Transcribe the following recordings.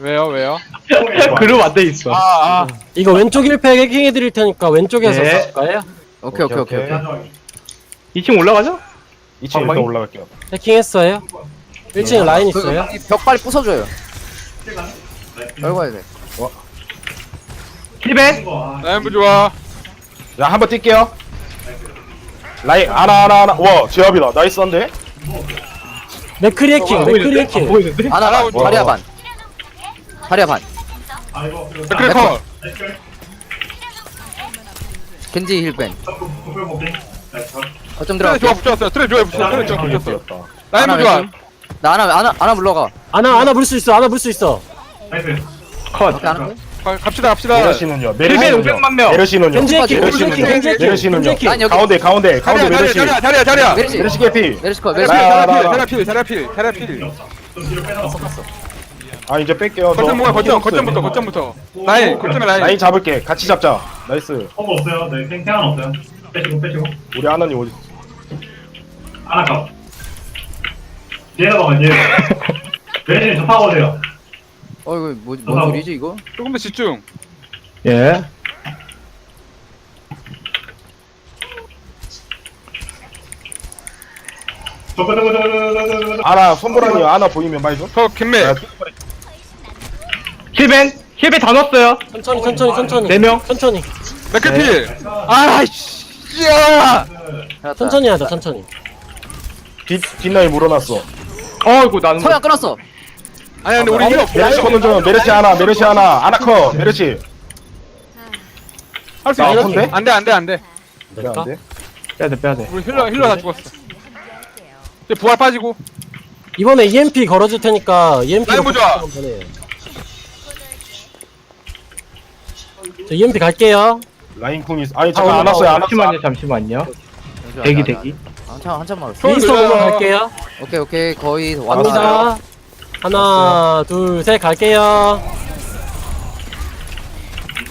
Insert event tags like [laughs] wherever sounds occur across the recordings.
왜요 왜요? [laughs] 그룹 안 돼 있어. 아아 이거 왼쪽 1패 해킹해 드릴 테니까 왼쪽에서 네. 쏠까요? 오케이 오케이 오케이 오케이 2층 올라가죠? 2층 일단 방방이? 올라갈게요. 해킹했어요? 1층에 라인 있어요? 벽 빨리 부숴줘요 얼마야 돼 힐벤? 라인부 좋아 자, 한번 뛸게요. 라인, 아나, 아나, 아나. 와, 제압이다. 나이스한데? 맥크리 해킹, 맥크리 해킹. 보이는데? 반 알아보죠. 다리야 반 다리야 반 백크래커 겐지 힐벤 어쩜 들어가 좋아 붙였어 트레 좋아 붙였어 트레 좋아 붙였어 뛰었다. 라인부 좋아 나 하나 하나 하나 물러가 아나, 아나 물 수 있어, 아나 물 수 있어. 컷. 어떻게 하는 거야? 가- 갑시다 갑시다 메르시는요. 메르시는요. 500만 명. 메르시는요. 겐지 해킹, 겐지. 해킹, 겐지 해킹. 메르시는요. 겐지 해킹. 난 여기 가운데, 가운데, 가운데 자리야 메르시. 자리야 자리야 자리야 메르시 메르시 개피. 메르시 컷 메르시 나- 컷 나- 나- 자리야 필 자리야 필 자리야 필 아, 이제 뺄게요. 저 거점 뭐야 거점 없어요. 거점부터 거점부터 라인 거점에 라인 라인 잡을게. 같이 잡자. 나이스. 콤보 없어요. 네, 탱 탱은 없어요. 빼시고 빼시고. 우리 하나님 어디? 하나 더. 얘가 봐봐, 얘. [laughs] 메리신 접하고 오세요. 어 이거 뭐, 뭔 소리지 이거? 조금 더 집중 예. 저거 저거 저거 저거 저거 저거 저거. 아나, 손보라니 아나 보이면 말 좀. 저 김매 야, 힐벤? 힐벤 다 넣었어요. 천천히, 천천히, 천천히. 네 명. 천천히. 맥크필 아이씨 야. 천천히 하자, 천천히. 뒷, 뒷라인 물어놨어. 어이구 나는. 서양 끊었어 아니 근데 우리 힐 없어 메르시 좀, 메르시 하나, 메르시 하나, 아나 커, 메르시. 할수 나 있어 아픈데? 안돼 안돼 안돼 왜안 돼? 빼야돼 빼야돼. 우리 힐러 힐러 다 죽었어 이제 부활 빠지고 이번에 EMP 걸어줄 테니까 EMP. 라인 보자. 저 EMP 갈게요. 라인 궁이 있어. 아니, 잠깐 안 왔어요, 안 왔어. 잠시만요 잠시만요. 잠시만, 대기 나- 대기. 나- 한참 한참 말았어 손 윈스턴 들어요. 보러 갈게요. 오케이 오케이 거의 왔다 갑니다. 하나, 둘, 셋 갈게요.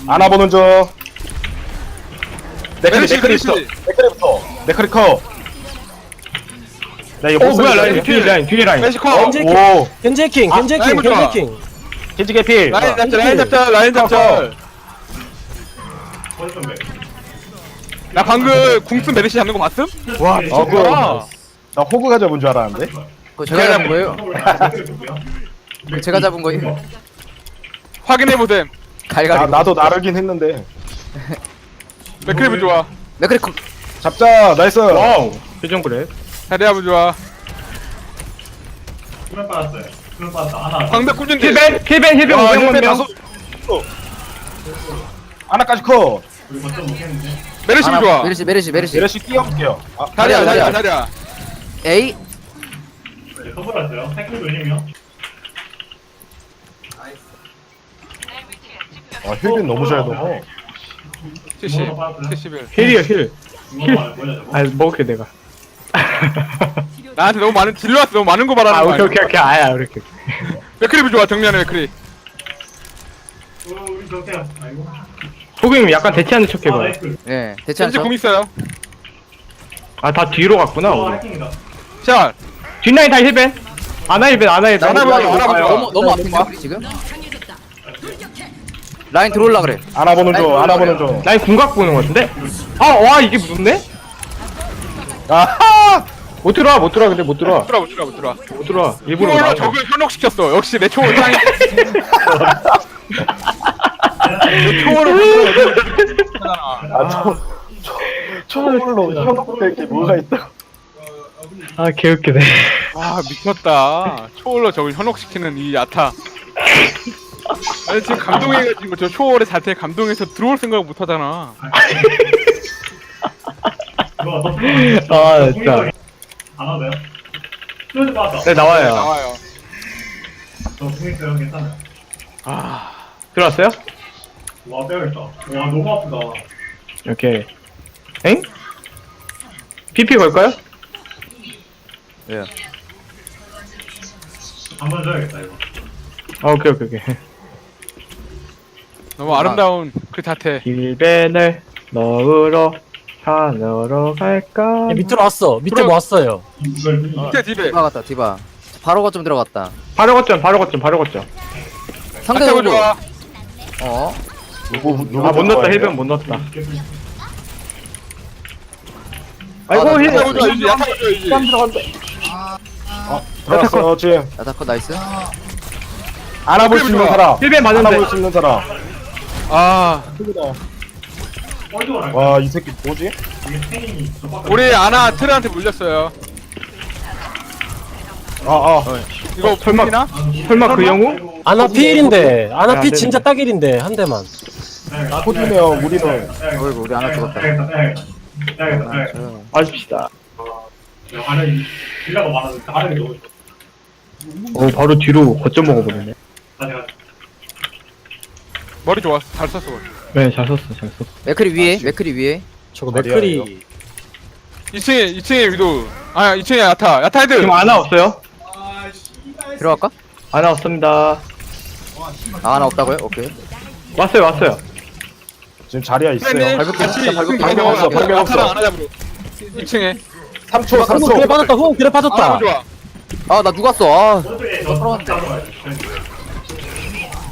아나 보는 중. 네크리, 메르시 네크리부터. 메르시 네크리부터. 네크리 커. 나 이거 어못 뭐야. 라인 뒤에 라인 뒤에 라인. 메시 커 겐지 해킹, 오, 해킹, 겐지 해킹, 라인 겐지 개피. 라인 잡자 라인 잡자 라인 잡자 나 방금 궁쓴 메르시 잡는 거 맞음? 와 어, 그, 나 호구가 잡은 줄 알았는데. 그거 제가 잡은 거예요 누구야? 그거 제가 잡은 거예요 확인해보셈 갈갈이 아, 나도 나르긴 했는데. [laughs] 맥크리브 좋아 맥크리 컷 잡자, 나이스. 와우. 표정 그래. 자리아부 좋아 수면 빠졌어요. 수면 빠졌다. 하나. 방백 꾸준히 힐벤 힐벤 힐벤 야, 500만 힐벤 명. 다섯. 하나까지 커. 우리 거점 못했는데. 메르시부 하나, 좋아 메르시 메르시 메르시 메르시 뛰어볼게요. 아, 자리야, 자리야 자리야 에이 네. 태클. 아, 힐빈 너무 잘 넣어. 70 71 힐이요 힐. 저거? 아 먹을게 내가. [laughs] 나한테 너무 많은 딜러한테 너무 많은 거 아 말하는 거 오케이 아니야 오케이 오케이 아야 이렇게. 맥크리브 좋아 정면에 맥크리 어, 우리 저기야. 아이고. 호경님 약간 대치하는 척 아, 해봐요. 나이스. 예 대체 겐지 궁 있어요 아 다 뒤로 갔구나. 어, 우리. 자 뒷라인 다 힐벤. 아나 힐벤 아나 힐벤. 나나 너무 보자, 알아봐요. 너무 너무 아픈데 우리 지금 라인 들어올라 그래 아나 보는 중, 아나 보는 중. 라인 궁각 보는 것 같은데? 아 와 이게 무섭네? 아하! 못 들어와 못 들어와 근데 못 들어와 들어와 들어와 들어와 못 들어와 일부러 초월로 나온 거. 적을 현혹시켰어 역시 내 초월 짱이 [laughs] [laughs] 내 초월을 아, 저, 저, 저걸로 현혹 될 게 뭐가 있다. 아 개웃기네 아 미쳤다 초월로 적을 현혹시키는 이 야타 아니 지금 감동해가지고 저 초월의 자체에 감동해서 들어올 생각 못하잖아 아 진짜 안? 수면 빠졌다. 네 나와요 나와요 저궁 있어요. 괜찮아요. 아 들어왔어요? 와 빼야겠다. 와 너무 아프다. 오케이 엥? PP 걸까요? 예 한번 줘야겠다 이거. 아 오케이 오케이 오케이 너무 아름다운 그 자태 힐벤을 넣으러 산으로 갈까? 예, 밑으로 왔어. 밑에 그럼- 뭐 왔어요. 이걸 밑에 집에 디바 갔다 디바 바로 거점 들어갔다 바로 거점 바로 거점 바로 거점 상대 야타 오고. 좋아 어. 누구 누구 아 못 넣었다 돼요? 못 넣었다 아, 아이고 나힐 야타 좋아 유지 야타 좋아 유지 들어갔어 지금 야타 컷 나이스. 안아볼 수 있는. 사람 안아볼 맞는데 수 있는 사람 아 뻘쪽으로 할까? 와이 새끼 뭐지? 우리 아나 트레한테 물렸어요 아아 이거 설마? 설마 그 영웅? 아나 피일인데 아나 야, 피안 진짜 딱일인데 한 대만. 호주네요 우리는. 어이구 우리 하나 죽었다. 게 너무 좋아 어 바로 뒤로 거점 먹어버리네. 머리 좋았어. 잘 썼어 네잘 썼어 잘 썼어. 맥크리 위에 맥크리 위에. 저거 맥크리 2층에 2층에 위도. 아 2층에 야타. 야타 헤드 지금 아나 없어요? 들어갈까? 아나 없습니다 아 하나 없다고요? 오케이. 왔어요 왔어요. 지금 자리야 있어요. 밟을게, 진짜 밟을게. 방금 없어, 방금 없어. 야타랑 아나 잡으러. 2층에. 3초 방금 그래 3초 빠졌다. 후 그래 빠졌다. 아나 좋아. 아 나 누갔어. 아.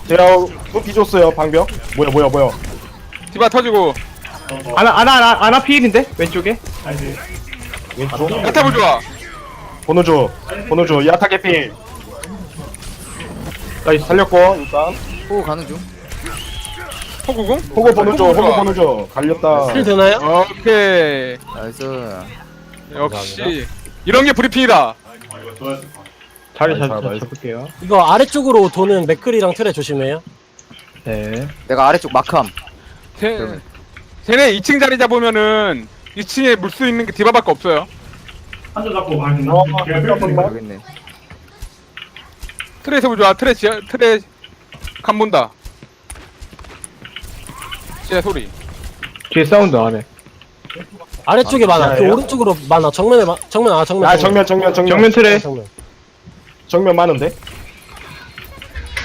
제가 또 줬어요 방벽. 뭐야 뭐야 뭐야. 디바 터지고. 아나 아나 아나 아나 피일인데? 왼쪽에? 왼쪽? 야타 보 좋아. 번호 줘. 번호 줘. 야타 개피 나이스 살렸고 일단 호 가는 중. 호구궁 호구 번호 줘 호구 좋아. 번호 줘 갈렸다 힐 되나요? 오케이 나이스. 역시 이런 게 브리핑이다 자리 잘, 잘. 잡을게요 이거 아래쪽으로 도는 맥크리랑 트레 조심해요 네 내가 아래쪽 마크함. 쟤, 쟤네 2층 자리 잡으면은 2층에 물 수 있는 게 디바밖에 없어요 어, 잠깐만. 필요해 모르겠네. 트레에서 보 좋아 트레 지하 트레 간 본다. 쟤 소리. 뒤에 사운드 안해. 아래쪽에 아, 많아. 그? 오른쪽으로 많아. 정면에 마, 정면 아 정면 아 정면. 정면 정면 정면. 트레 정면. 정면 많은데?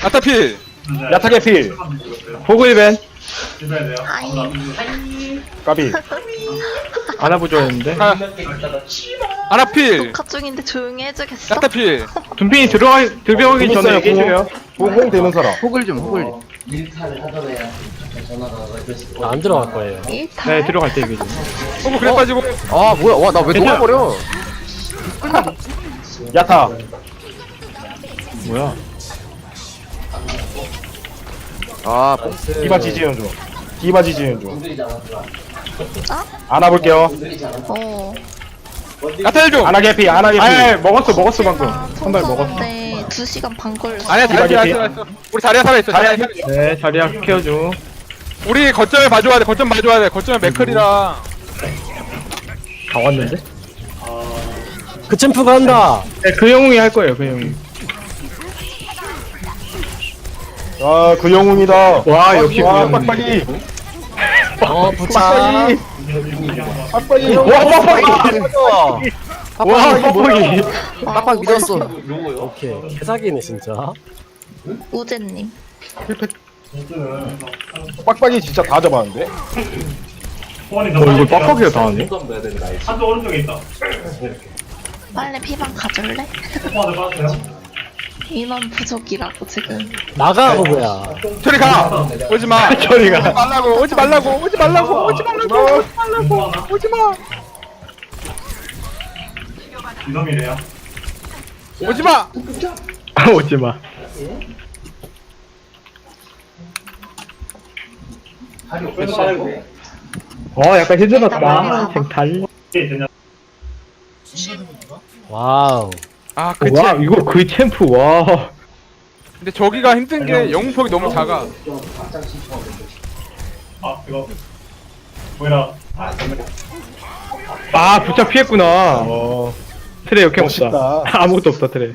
야타필! 야타 개피 호그 힐변 집어야 돼요 까비. 아나 보조였는데? 아, 아나필. 녹화 중인데 조용히 해주겠어? 야타 필 둔빈이 들어가 들어가기 전에 얘기해줘요 홍 되는 사람 호글 좀 호글 좀. 아, 안 들어갈 거예요 일탈? 네 들어갈 때 얘기해줘 호구 그래 빠지고 아 뭐야 와 나 왜 괜찮아. 녹아버려? 야타 뭐야 아 뽕스. 디바 지지는 중 디바 지지는 중 어? 안아볼게요 어. 안아 개피 안아 개피. 아예 먹었어 먹었어 방금. 아, 한발 먹었어. 네 2시간 반 걸렸어. 아니야 자리야 개피. 살아있어 우리 자리야 살아있어 살아있어. 네 자리야 케어 중 우리 거점에 봐줘야 돼 거점 봐줘야 돼. 거점에 맥클이랑. 다 왔는데? 그 챔프가 한다. 네그 영웅이 할 거예요 그 영웅이. 아그 영웅이다. 와 역시 그 와 영웅 빡빡이. 어 부차 빡빡이 빡빡이. 와 빡빡이. 와 빡빡이. 빡빡 믿었어. 오케이. 개사기네 진짜. 우재님. 빡빡이 진짜 다 잡았는데? 어 이걸 빡빡이가 다 하네? 한쪽 오른쪽에 있다 빨리 피방 가줄래? [laughs] 인원 부족이라고 지금. 나가 호구야. 저리 가! 오지 마! [laughs] 저리 가. 오지 말라고! 오지 말라고! 오지 말라고! 오지 말라고! 오지 말라고! 오지 마! 이놈이래요. 오지마! 아 [laughs] 오지 마. 어 약간 힘들었다. 지금 달 이게 되냐 와우 아 그치 와 이거 그 챔프 와. 근데 저기가 힘든 게 영웅폭이 너무 작아. 아 이거 보이라 아아 부착 피했구나. 어. 트레 역행 없다. 멋있다. [laughs] 아무것도 없다 트레